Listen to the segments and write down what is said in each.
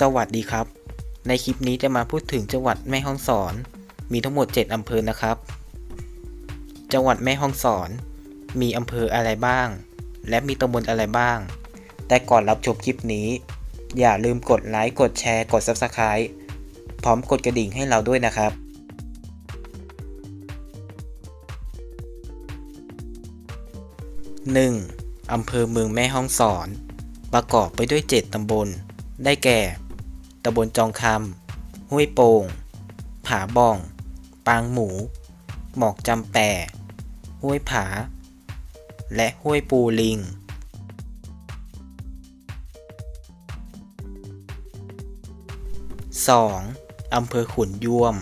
สวัสดีครับ ในคลิปนี้จะมาพูดถึงจังหวัดแม่ฮ่องสอน มีทั้งหมด 7 อำเภอนะครับ จังหวัดแม่ฮ่องสอน มีอำเภออะไรบ้าง และมีตำบลอะไรบ้าง แต่ก่อนรับชมคลิปนี้ อย่าลืมกดไลค์ กดแชร์ กด Subscribe พร้อมกดกระดิ่งให้เราด้วยนะครับ 1. อำเภอเมืองแม่ฮ่องสอน ประกอบไปด้วย 7 ตำบล ได้แก่ ตำบลจองคำห้วยโป่ง ผาบ่อง ปางหมู หมอกจำแปะห้วยผา และห้วยปูลิง 2. อำเภอขุนยวม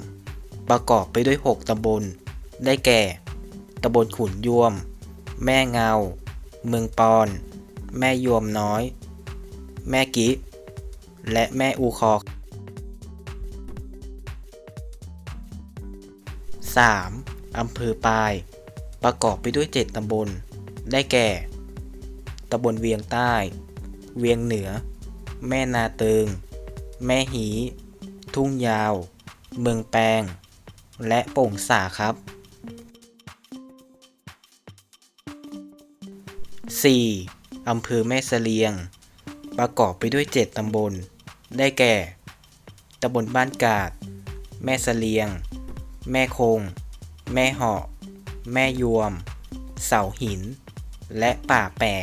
ประกอบไปด้วย 6 ตำบล ได้แก่ ตำบลขุนยวม แม่เงา เมืองปอน แม่ยวมน้อย แม่กิ และแม่อูคอก 3. อำเภอปาย ประกอบไปด้วย 7 ตำบล ได้แก่ ตำบลเวียงใต้ เวียงเหนือ แม่นาเติง แม่หี ทุ่งยาว เมืองแปง และโป่งสาครับ 4. อำเภอแม่เสลียง ประกอบไปด้วย 7 ตำบล ได้แก่ ตำบลบ้านกาด แม่เสลียง แม่คง แม่เหาะ แม่ยวม เสาหิน และป่าแปะ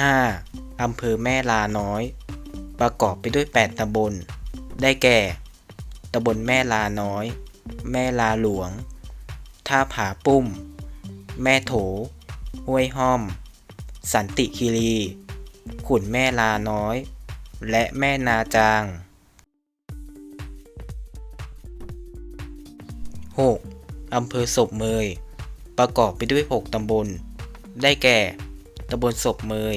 5. อำเภอแม่ลาน้อย ประกอบไปด้วย 8 ตำบล ได้แก่ ตำบลแม่ลาน้อย แม่ลาหลวง ท่าผาปุ้ม แม่โถ ห้วยห้อม สันติคีรี ขุนแม่ลาน้อย และแม่นาจาง 6. อำเภอศพเมย ประกอบไปด้วย 6 ตำบล ได้แก่ ตำบลศพเมย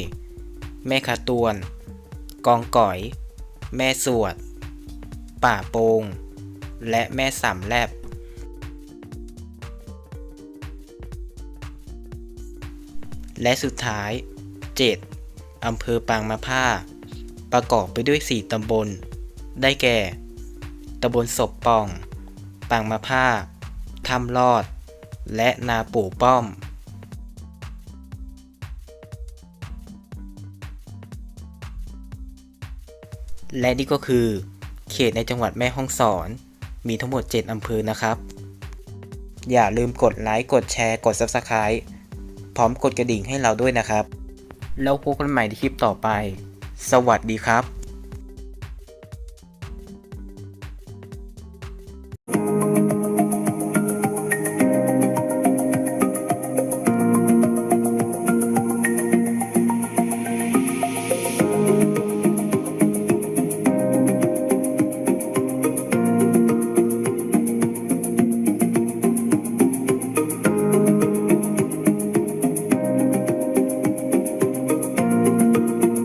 แม่คาตวน กองก่อย แม่สวด ป่าโปง และแม่สามแลบ และสุดท้าย 7. อำเภอปางมะผ้า ประกอบไปด้วย 4 ตำบล ได้แก่ ตำบลศพป่อง ปางมะผ้าถ้ำลอด และนาปู่ป้อม และนี่ก็คือ เขตในจังหวัดแม่ฮ่องสอน มีทั้งหมด 7 อำเภอนะครับ อย่าลืมกดไลค์กดแชร์กด Subscribe พร้อมกดกระดิ่งให้เราด้วยนะครับ แล้วพบกันใหม่ในคลิปต่อไป สวัสดีครับ